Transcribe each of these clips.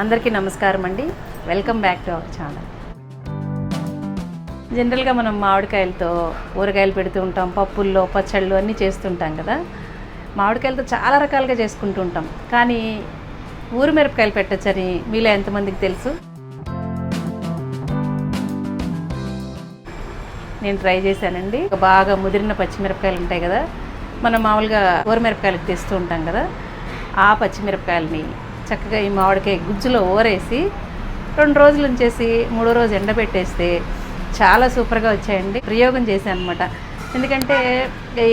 అందరికీ నమస్కారం అండి. Welcome back to our channel జనరల్గా మనం మామిడికాయలతో ఊరగాయలు పెడుతూ ఉంటాం పప్పుల్లో పచ్చళ్ళు అన్నీ చేస్తుంటాం కదా. మామిడికాయలతో చాలా రకాలుగా చేసుకుంటూ ఉంటాం. కానీ ఊరు మిరపకాయలు పెట్టచ్చని మీలో ఎంతమందికి తెలుసు? నేను ట్రై చేశానండి. బాగా ముదిరిన పచ్చిమిరపకాయలు ఉంటాయి కదా. మనం మామూలుగా ఊరమిరపకాయలకు తెస్తూ ఉంటాం కదా. ఆ పచ్చిమిరపకాయలని చక్కగా ఈ మామిడికాయ గుజ్జులో ఊరేసి రెండు రోజులు ఉంచేసి మూడో రోజు ఎండబెట్టేస్తే చాలా సూపర్గా వచ్చాయండి. ప్రయోగం చేశాను అనమాట ఎందుకంటే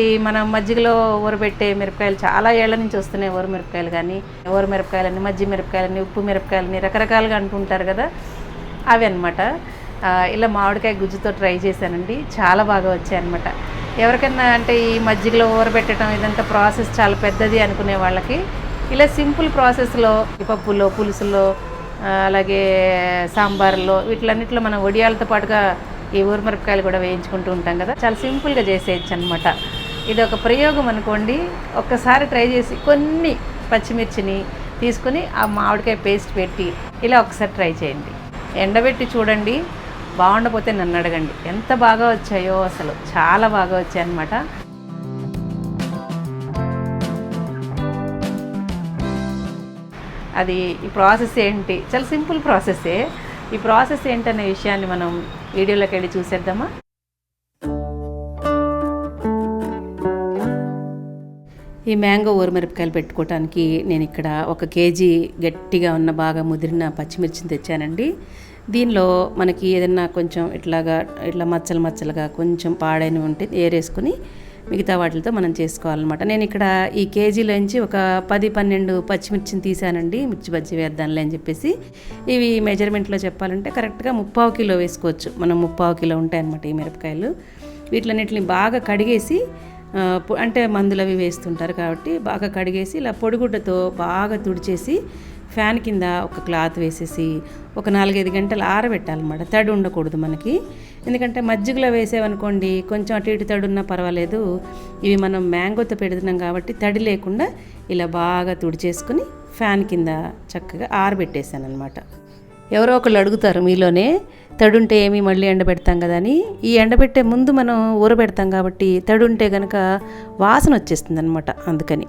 ఈ మన మజ్జిగలో ఊరబెట్టే మిరపకాయలు చాలా ఏళ్ళ నుంచి వస్తున్నాయి ఊర మిరపకాయలు కానీ ఊర మిరపకాయలని మజ్జి మిరపకాయలని ఉప్పు మిరపకాయలని రకరకాలుగా అంటుంటారు కదా అవి అనమాట ఇలా మామిడికాయ గుజ్జుతో ట్రై చేశానండి. చాలా బాగా వచ్చాయి అనమాట ఎవరికైనా అంటే ఈ మజ్జిగలో ఊరబెట్టడం ఇదంతా ప్రాసెస్ చాలా పెద్దది అనుకునే వాళ్ళకి ఇలా సింపుల్ ప్రాసెస్లో ఈ పప్పులో పులుసులో అలాగే సాంబార్లో వీటిలన్నిటిలో మనం వడియాలతో పాటుగా ఈ ఊరమిరపకాయలు కూడా వేయించుకుంటూ ఉంటాం కదా. చాలా సింపుల్గా చేసేయచ్చు అనమాట ఇది ఒక ప్రయోగం అనుకోండి. ఒక్కసారి ట్రై చేసి కొన్ని పచ్చిమిర్చిని తీసుకొని ఆ మామిడికాయ పేస్ట్ పెట్టి ఇలా ఒకసారి ట్రై చేయండి. ఎండబెట్టి చూడండి. బాగుండపోతే నన్ను అడగండి. ఎంత బాగా వచ్చాయో అసలు. చాలా బాగా వచ్చాయన్నమాట. అది ఈ ప్రాసెస్ ఏంటి? చాలా సింపుల్ ప్రాసెస్సే ఈ ప్రాసెస్ ఏంటనే విషయాన్ని మనం వీడియోలోకి వెళ్ళి చూసేద్దామా? ఈ మ్యాంగో ఊరమిరపకాయలు పెట్టుకోవడానికి నేను ఇక్కడ ఒక కేజీ గట్టిగా ఉన్న బాగా ముదిరిన పచ్చిమిర్చిని తెచ్చానండి. దీనిలో మనకి ఏదన్నా కొంచెం ఇట్లాగా ఇట్లా మచ్చలు మచ్చలుగా కొంచెం పాడైన ఉంటే ఏరేసుకుని మిగతా వాటితో మనం చేసుకోవాలన్నమాట. నేను ఇక్కడ ఈ కేజీలోంచి ఒక పది పన్నెండు పచ్చిమిర్చిని తీసానండి మిర్చి బజ్జీ వేద్దాంలే అని చెప్పేసి. ఇవి మెజర్మెంట్లో చెప్పాలంటే కరెక్ట్గా ముప్పావు కిలో వేసుకోవచ్చు. మనం ముప్పావు కిలో ఉంటాయి అన్నమాట ఈ మిరపకాయలు. వీటిలన్నిటిని బాగా కడిగేసి అంటే మందులు అవి వేస్తుంటారు కాబట్టి బాగా కడిగేసి ఇలా పొడిగుడ్డతో బాగా తుడిచేసి ఫ్యాన్ కింద ఒక క్లాత్ వేసేసి ఒక నాలుగైదు గంటలు ఆరబెట్టాలన్నమాట. తడి ఉండకూడదు మనకి. ఎందుకంటే మజ్జిగలో వేసేవనుకోండి కొంచెం అటు ఇటు తడి ఉన్నా పర్వాలేదు. ఇవి మనం మ్యాంగోతో పెడుతున్నాం కాబట్టి తడి లేకుండా ఇలా బాగా తుడిచేసుకుని ఫ్యాన్ కింద చక్కగా ఆరబెట్టేశాను అనమాట ఎవరో ఒకళ్ళు అడుగుతారు మీలోనే తడుంటే ఏమి మళ్ళీ ఎండబెడతాం కదా అని. ఈ ఎండబెట్టే ముందు మనం ఊరబెడతాం కాబట్టి తడుంటే కనుక వాసన వచ్చేస్తుంది అనమాట అందుకని.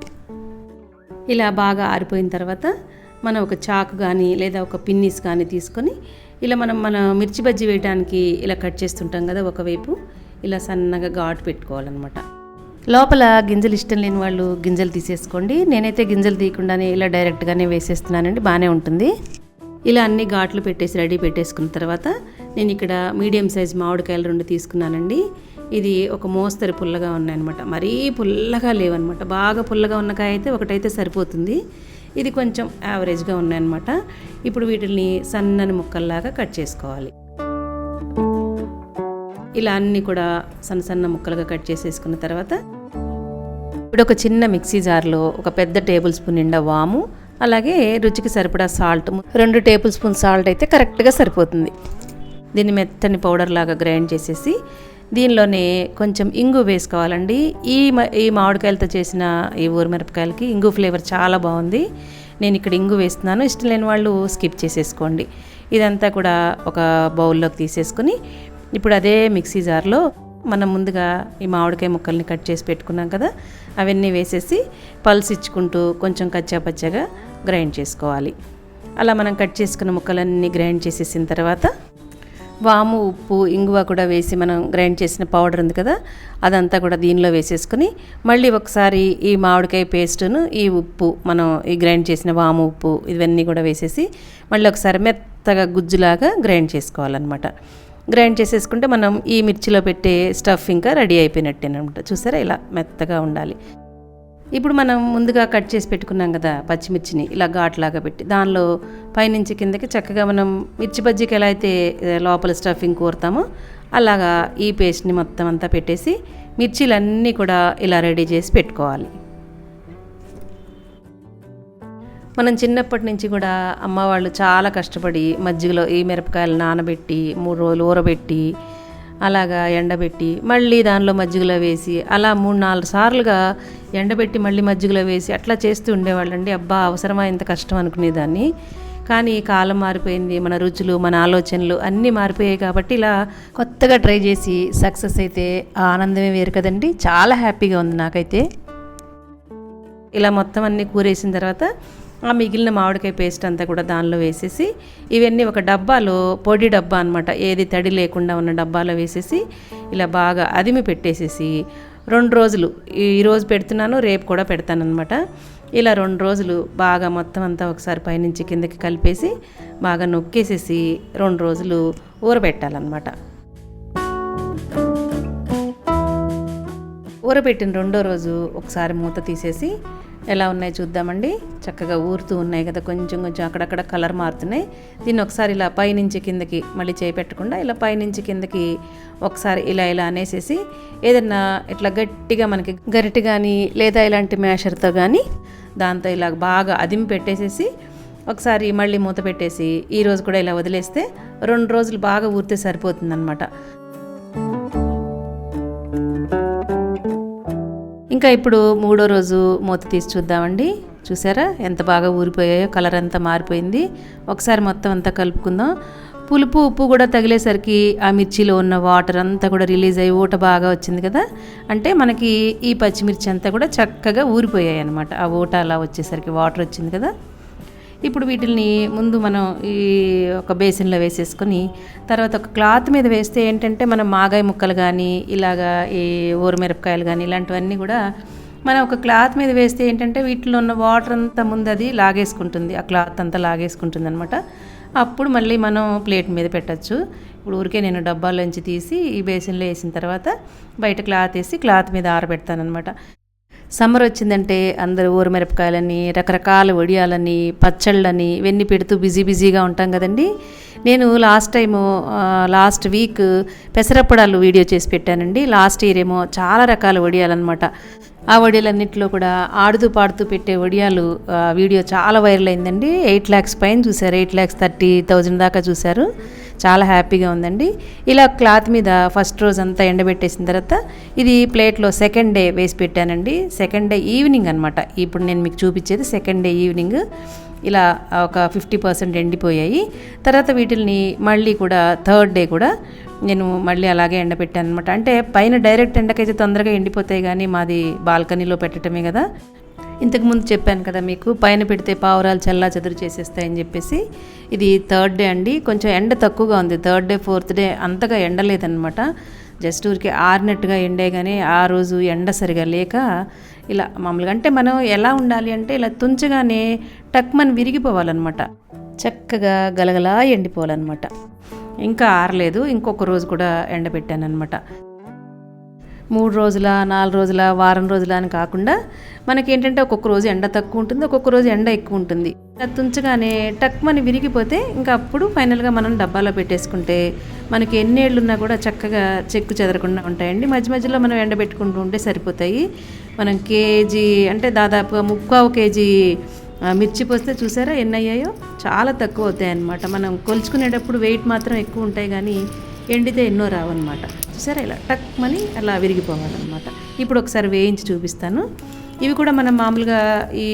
ఇలా బాగా ఆరిపోయిన తర్వాత మనం ఒక చాకు కానీ లేదా ఒక పిన్నిస్ కానీ తీసుకొని ఇలా మనం మన మిర్చి బజ్జీ వేయడానికి ఇలా కట్ చేస్తుంటాం కదా ఒకవైపు ఇలా సన్నగా ఘాటు పెట్టుకోవాలన్నమాట. లోపల గింజలు ఇష్టం లేని వాళ్ళు గింజలు తీసేసుకోండి. నేనైతే గింజలు తీయకుండానే ఇలా డైరెక్ట్గానే వేసేస్తున్నానండి బాగానే ఉంటుంది. ఇలా అన్ని ఘాట్లు పెట్టేసి రెడీ పెట్టేసుకున్న తర్వాత నేను ఇక్కడ మీడియం సైజ్ మామిడికాయలు రెండు తీసుకున్నానండి. ఇది ఒక మోస్తరు పుల్లగా ఉన్నాయన్నమాట. మరీ పుల్లగా లేవన్నమాట. బాగా పుల్లగా ఉన్న కాయ అయితే ఒకటైతే సరిపోతుంది. ఇది కొంచెం యావరేజ్గా ఉన్నాయన్నమాట. ఇప్పుడు వీటిని సన్నని ముక్కల్లాగా కట్ చేసుకోవాలి. ఇలా అన్నీ కూడా సన్న సన్న ముక్కలుగా కట్ చేసేసుకున్న తర్వాత ఇప్పుడు ఒక చిన్న మిక్సీ జార్లో ఒక పెద్ద టేబుల్ స్పూన్ నిండా వాము అలాగే రుచికి సరిపడా సాల్ట్ రెండు టేబుల్ స్పూన్ సాల్ట్ అయితే కరెక్ట్గా సరిపోతుంది. దీన్ని మెత్తని పౌడర్ లాగా గ్రైండ్ చేసేసి దీనిలోనే కొంచెం ఇంగు వేసుకోవాలండి. ఈ ఈ మామిడికాయలతో చేసిన ఈ ఊరమిరపకాయలకి ఇంగు ఫ్లేవర్ చాలా బాగుంది. నేను ఇక్కడ ఇంగు వేస్తున్నాను. ఇష్టం లేని వాళ్ళు స్కిప్ చేసేసుకోండి. ఇదంతా కూడా ఒక బౌల్లోకి తీసేసుకుని ఇప్పుడు అదే మిక్సీ జార్లో మనం ముందుగా ఈ మామిడికాయ ముక్కల్ని కట్ చేసి పెట్టుకున్నాం కదా అవన్నీ వేసేసి పల్స్ ఇచ్చుకుంటూ కొంచెం కచ్చా పచ్చగా గ్రైండ్ చేసుకోవాలి. అలా మనం కట్ చేసుకున్న ముక్కలన్నీ గ్రైండ్ చేసేసిన తర్వాత వాము ఉప్పు ఇంగువ కూడా వేసి మనం గ్రైండ్ చేసిన పౌడర్ ఉంది కదా అదంతా కూడా దీనిలో వేసేసుకుని మళ్ళీ ఒకసారి ఈ మామిడికాయ పేస్టును ఈ ఉప్పు మనం ఈ గ్రైండ్ చేసిన వాము ఉప్పు ఇవన్నీ కూడా వేసేసి మళ్ళీ ఒకసారి మెత్తగా గుజ్జులాగా గ్రైండ్ చేసుకోవాలన్నమాట. గ్రైండ్ చేసేసుకుంటే మనం ఈ మిర్చిలో పెట్టే స్టఫ్ ఇంకా రెడీ అయిపోయినట్టేనమాట. చూసారా? ఇలా మెత్తగా ఉండాలి. ఇప్పుడు మనం ముందుగా కట్ చేసి పెట్టుకున్నాం కదా పచ్చిమిర్చిని ఇలా ఘాట్లాగా పెట్టి. దానిలో పైనుంచి కిందకి చక్కగా మనం మిర్చి బజ్జీకి ఎలా అయితే లోపల స్టఫింగ్ కోరుతామో అలాగా ఈ పేస్ట్ని మొత్తం అంతా పెట్టేసి మిర్చీలన్నీ కూడా ఇలా రెడీ చేసి పెట్టుకోవాలి. మనం చిన్నప్పటి నుంచి కూడా అమ్మ వాళ్ళు చాలా కష్టపడి మజ్జిగలో ఈ మిరపకాయలు నానబెట్టి మూడు రోజులు ఊరబెట్టి అలాగా ఎండబెట్టి మళ్ళీ దానిలో మజ్జిగలో వేసి అలా మూడు నాలుగు సార్లుగా ఎండబెట్టి మళ్ళీ మజ్జిగలో వేసి అట్లా చేస్తూ ఉండేవాళ్ళండి. అబ్బా అవసరమా? ఇంత కష్టం అనుకునేదాన్ని. కానీ కాలం మారిపోయింది. మన రుచులు మన ఆలోచనలు అన్నీ మారిపోయాయి కాబట్టి ఇలా కొత్తగా ట్రై చేసి సక్సెస్ అయితే ఆనందమే వేరు కదండి. చాలా హ్యాపీగా ఉంది నాకైతే. ఇలా మొత్తం అన్నీ కూరేసిన తర్వాత ఆ మిగిలిన మామిడికాయ పేస్ట్ అంతా కూడా దానిలో వేసేసి ఇవన్నీ ఒక డబ్బాలో పొడి డబ్బా అనమాట ఏది తడి లేకుండా ఉన్న డబ్బాలో వేసేసి ఇలా బాగా అదిమి పెట్టేసేసి రెండు రోజులు ఈరోజు పెడుతున్నాను రేపు కూడా పెడతానమాట ఇలా రెండు రోజులు బాగా మొత్తం అంతా ఒకసారి పైనుంచి కిందకి కలిపేసి బాగా నొక్కేసేసి రెండు రోజులు ఊరబెట్టాలన్నమాట. ఊరబెట్టిన రెండో రోజు ఒకసారి మూత తీసేసి ఎలా ఉన్నాయి చూద్దామండి? చక్కగా ఊరుతూ ఉన్నాయి కదా కొంచెం కొంచెం అక్కడక్కడ కలర్ మారుతున్నాయి. దీన్ని ఒకసారి ఇలా పైనుంచి కిందకి మళ్ళీ చేయి పెట్టకుండా ఇలా పైనుంచి కిందకి ఒకసారి ఇలా ఇలా అనేసేసి ఏదన్నా ఇట్లా గట్టిగా మనకి గరిటె కానీ లేదా ఇలాంటి మ్యాషర్తో కానీ దాంతో ఇలా బాగా అదిమి పెట్టేసేసి ఒకసారి మళ్ళీ మూత పెట్టేసి ఈరోజు కూడా ఇలా వదిలేస్తే రెండు రోజులు బాగా ఊరితే సరిపోతుందన్నమాట. ఇంకా ఇప్పుడు మూడో రోజు మూత తీసి చూద్దామండి. చూసారా? ఎంత బాగా ఊరిపోయాయో కలర్ అంతా మారిపోయింది. ఒకసారి మొత్తం అంతా కలుపుకుందాం. పులుపు ఉప్పు కూడా తగిలేసరికి ఆ మిర్చిలో ఉన్న వాటర్ అంతా కూడా రిలీజ్ అయ్యి ఊట బాగా వచ్చింది కదా? అంటే మనకి ఈ పచ్చిమిర్చి అంతా కూడా చక్కగా ఊరిపోయాయి అనమాట ఆ ఊట అలా వచ్చేసరికి వాటర్ వచ్చింది కదా? ఇప్పుడు వీటిని ముందు మనం ఈ ఒక బేసిన్లో వేసేసుకొని తర్వాత ఒక క్లాత్ మీద వేస్తే ఏంటంటే మనం మాగాయ ముక్కలు కానీ ఇలాగా ఈ ఊరమిరపకాయలు కానీ ఇలాంటివన్నీ కూడా మనం ఒక క్లాత్ మీద వేస్తే ఏంటంటే వీటిలో ఉన్న వాటర్ అంతా ముందు అది లాగేసుకుంటుంది. ఆ క్లాత్ అంతా లాగేసుకుంటుంది అనమాట అప్పుడు మళ్ళీ మనం ప్లేట్ మీద పెట్టచ్చు. ఇప్పుడు ఊరికే నేను డబ్బాలోంచి తీసి ఈ బేసిన్లో వేసిన తర్వాత బయట క్లాత్ వేసి క్లాత్ మీద ఆరబెడతానమాట సమ్మర్ వచ్చిందంటే అందరూ ఊరమిరపకాయలని రకరకాల వడియాలని పచ్చళ్ళని ఇవన్నీ పెడుతూ బిజీ బిజీగా ఉంటాం కదండి. నేను లాస్ట్ టైము లాస్ట్ వీక్ పెసరప్పడాలు వీడియో చేసి పెట్టానండి. లాస్ట్ ఇయర్ ఏమో చాలా రకాల వడియాలన్నమాట. ఆ వడియాలన్నింటిలో కూడా ఆడుతూ పాడుతూ పెట్టే వడియాలు వీడియో చాలా వైరల్ అయిందండి. ఎయిట్ ల్యాక్స్ పైన చూశారు. ఎయిట్ ల్యాక్స్ థర్టీ థౌజండ్ దాకా చూశారు. చాలా హ్యాపీగా ఉందండి. ఇలా క్లాత్ మీద ఫస్ట్ రోజు అంతా ఎండబెట్టేసిన తర్వాత ఇది ప్లేట్లో సెకండ్ డే వేసి పెట్టానండి. సెకండ్ డే ఈవినింగ్ అనమాట ఇప్పుడు నేను మీకు చూపించేది సెకండ్ డే ఈవినింగ్. ఇలా ఒక ఫిఫ్టీ పర్సెంట్ ఎండిపోయాయి. తర్వాత వీటిని మళ్ళీ కూడా థర్డ్ డే కూడా నేను మళ్ళీ అలాగే ఎండబెట్టాను అనమాట అంటే పైన డైరెక్ట్ ఎండకైతే తొందరగా ఎండిపోతాయి కానీ మాది బాల్కనీలో పెట్టడమే కదా. ఇంతకుముందు చెప్పాను కదా మీకు పైన పెడితే పావురాలు చల్లా చెదురు చేసేస్తాయని చెప్పేసి. ఇది థర్డ్ డే అండి. కొంచెం ఎండ తక్కువగా ఉంది. థర్డ్ డే ఫోర్త్ డే అంతగా ఎండలేదనమాట జస్ట్ ఊరికి ఆరినట్టుగా ఎండే కానీ ఆ రోజు ఎండ సరిగా లేక ఇలా మామూలుగా అంటే మనం ఎలా ఉండాలి అంటే ఇలా తుంచగానే టక్మని విరిగిపోవాలన్నమాట. చక్కగా గలగలా ఎండిపోవాలన్నమాట. ఇంకా ఆరలేదు. ఇంకొక రోజు కూడా ఎండబెట్టాను అనమాట మూడు రోజుల నాలుగు రోజుల వారం రోజుల అని కాకుండా మనకి ఏంటంటే ఒక్కొక్క రోజు ఎండ తక్కువ ఉంటుంది ఒక్కొక్క రోజు ఎండ ఎక్కువ ఉంటుంది. తుంచగానే టక్మని విరిగిపోతే ఇంకా అప్పుడు ఫైనల్గా మనం డబ్బాలో పెట్టేసుకుంటే మనకి ఎన్నేళ్ళు ఉన్నా కూడా చక్కగా చెక్కు చెదరకుండా ఉంటాయండి. మధ్య మధ్యలో మనం ఎండబెట్టుకుంటూ ఉంటే సరిపోతాయి. మనం కేజీ అంటే దాదాపుగా ముక్కావు కేజీ మిర్చి పోస్తే చూసారా ఎన్ని అయ్యాయో? చాలా తక్కువ అవుతాయి అన్నమాట మనం కొలుచుకునేటప్పుడు వెయిట్ మాత్రం ఎక్కువ ఉంటాయి కానీ ఎండితే ఎన్నో రావన్నమాట. చూసారా ఇలా టక్ టక్మని అలా విరిగిపోవాలన్నమాట. ఇప్పుడు ఒకసారి వేయించి చూపిస్తాను. ఇవి కూడా మనం మామూలుగా ఈ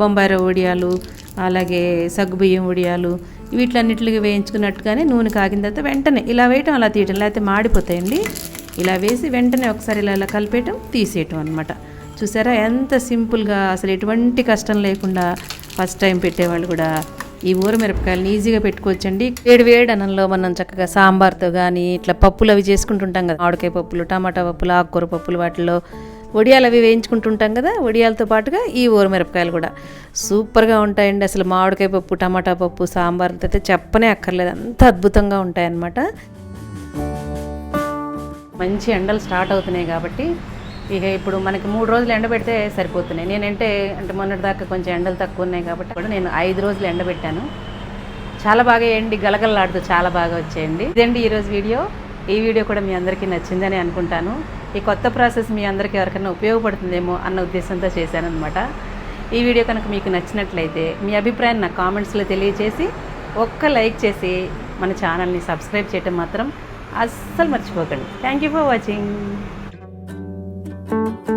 బొంబాయి రవ్వ వడియాలు అలాగే సగ్గుబియ్యం వడియాలు వీటిలన్నిటికి వేయించుకున్నట్టుగానే నూనె కాగిన తర్వాత వెంటనే ఇలా వేయటం అలా తీయటం లేకపోతే మాడిపోతాయండి. ఇలా వేసి వెంటనే ఒకసారి ఇలా ఇలా కలిపేయటం తీసేయటం అనమాట చూసారా ఎంత సింపుల్గా అసలు ఎటువంటి కష్టం లేకుండా ఫస్ట్ టైం పెట్టేవాళ్ళు కూడా ఈ ఊర మిరపకాయలను ఈజీగా పెట్టుకోవచ్చండి. వేడి వేడి అన్నంలో మనం చక్కగా సాంబార్తో కానీ ఇట్లా పప్పులు అవి చేసుకుంటుంటాం కదా. మామిడికాయ పప్పులు టమాటా పప్పులు ఆకుకూర పప్పులు వాటిలో వడియాలు అవి వేయించుకుంటుంటాం కదా. వడియాలతో పాటుగా ఈ ఊర మిరపకాయలు కూడా. సూపర్గా ఉంటాయండి. అసలు మామిడికాయ పప్పు టమాటా పప్పు సాంబార్తో అయితే చెప్పనే అక్కర్లేదు. అంత అద్భుతంగా ఉంటాయన్నమాట. మంచి ఎండలు స్టార్ట్ అవుతున్నాయి కాబట్టి ఇక ఇప్పుడు మనకి మూడు రోజులు ఎండబెడితే సరిపోతున్నాయి. నేనంటే అంటే మొన్నటి దాకా కొంచెం ఎండలు తక్కువ ఉన్నాయి కాబట్టి కూడా నేను ఐదు రోజులు ఎండబెట్టాను. చాలా బాగా ఎండి గలగలలాడుతూ చాలా బాగా వచ్చేయండి. ఇదండి ఈరోజు వీడియో. ఈ వీడియో కూడా మీ అందరికీ నచ్చిందని అనుకుంటాను. ఈ కొత్త ప్రాసెస్ మీ అందరికీ ఎవరికైనా ఉపయోగపడుతుందేమో అన్న ఉద్దేశంతో చేశానన్నమాట. ఈ వీడియో కనుక మీకు నచ్చినట్లయితే మీ అభిప్రాయం నా కామెంట్స్లో తెలియజేసి ఒక్క లైక్ చేసి మన ఛానల్ని సబ్స్క్రైబ్ చేయటం మాత్రం అస్సలు మర్చిపోకండి. Thank you for watching Thank you.